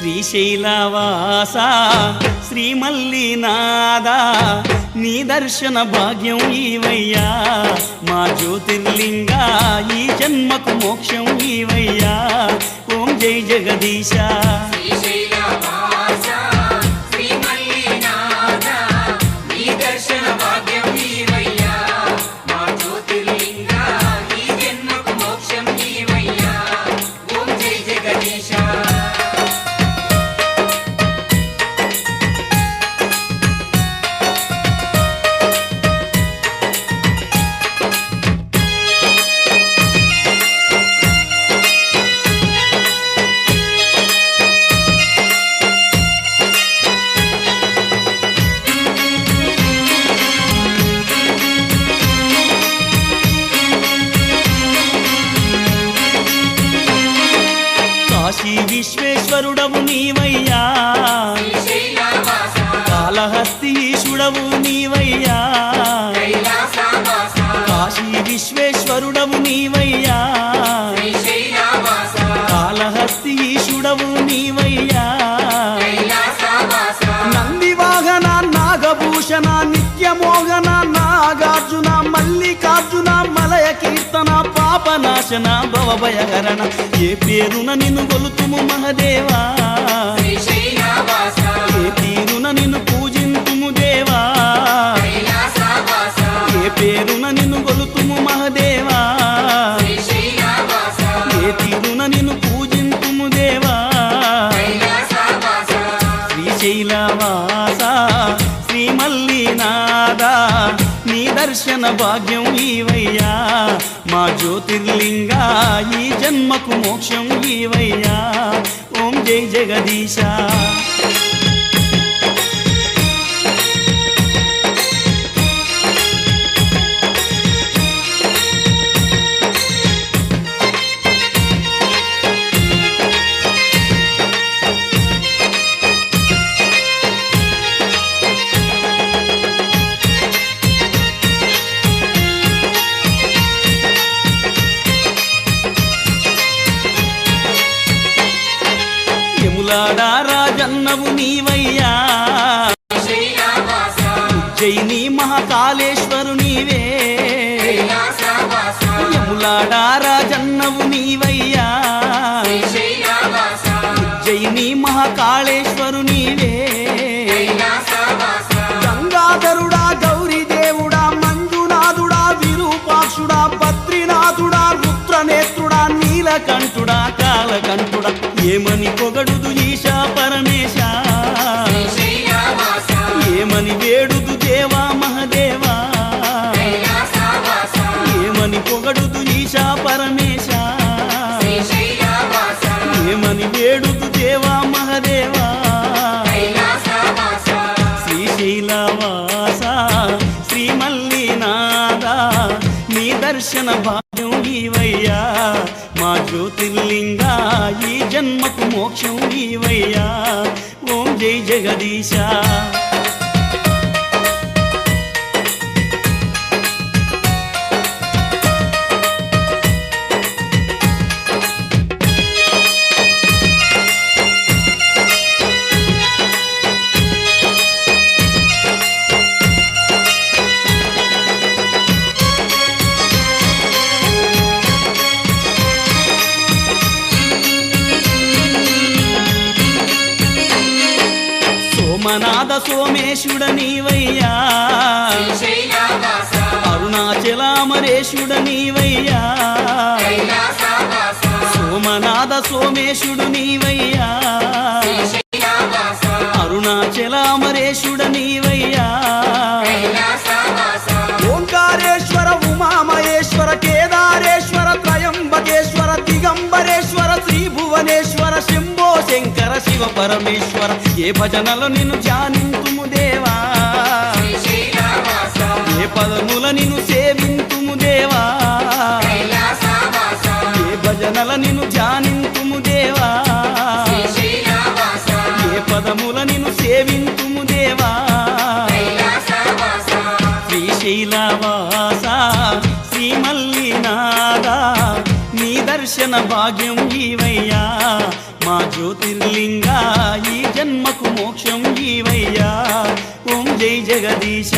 శ్రీశైలవాస శ్రీమల్లినాద నీ దర్శన భాగ్యం ఈవయ్యా. మా జ్యోతిర్లింగ ఈ జన్మకు మోక్షం ఈవయ్యా. ఓం జై జగదీశ. ఈశ్వరుడవు నీవయ్యా. కాళహస్తి ఈశుడవు నీవయ్యా. కాశీ విశ్వేశ్వరుడవు నీవయ్యా. పాపనాశన భవభయహరణ ఏ పేరున నిన్ను గొలుతుము మహదేవా? ఏ తీరున నిన్ను పూజింతుము దేవా? ఏ పేరున నిన్ను గొలుతుము మహదేవా? ఏ తీరున నిన్ను పూజింతుము దేవా? కైలాసవాస శ్రీశైలవాస శ్రీమల్లినాద నీ దర్శన భాగ్యం ఈవయ్యా మా జ్యోతిర్లింగ ఈ జన్మకు మోక్షం ఈవయ్యా ఓం జై జగదీశ. యములాడా రాజన్నవు నీవయ్యా? జైని మహాకాళేశ్వరు పొగడుదు ఈశా పరమేశ. ఏమని వేడుదు దేవా మహదేవా. ఏమని పొగడుదు ఈశా పరమేశ. ఏమని వేడుదు దేవా మహదేవా. మోక్షం నీవయ్యా. ఓం జై జగదీశా. సోమేశుడ నీవయ్యా అరుణాచలామరేశుడ సోమనాథ సోమేశుడు నీవయ్యా పరమేశ్వర ఏ భజనలు నిన్ను ధ్యానింతుము దేవా? ఏ పదముల నిన్ను సేవింతుము దేవా? ఏ భజనల నిన్ను ధ్యానింతుము దేవా? ఏ పదముల నిన్ను సేవింతుము దేవా? శ్రీశైలవాస శ్రీమల్లినాద నీ దర్శన భాగ్యం ఈవయ్యా జ్యోతిర్లింగా ఈ జన్మకు మోక్షం ఈవయ్యా ఓం జై జగదీశ.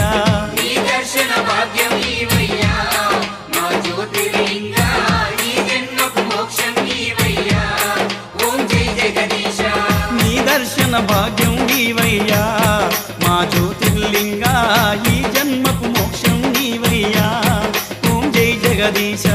నీ దర్శన భాగ్యం ఈవయ్యా మా జ్యోతిర్లింగా ఈ జన్మకు మోక్షం ఈవయ్యా ఓం జై జగదీశ.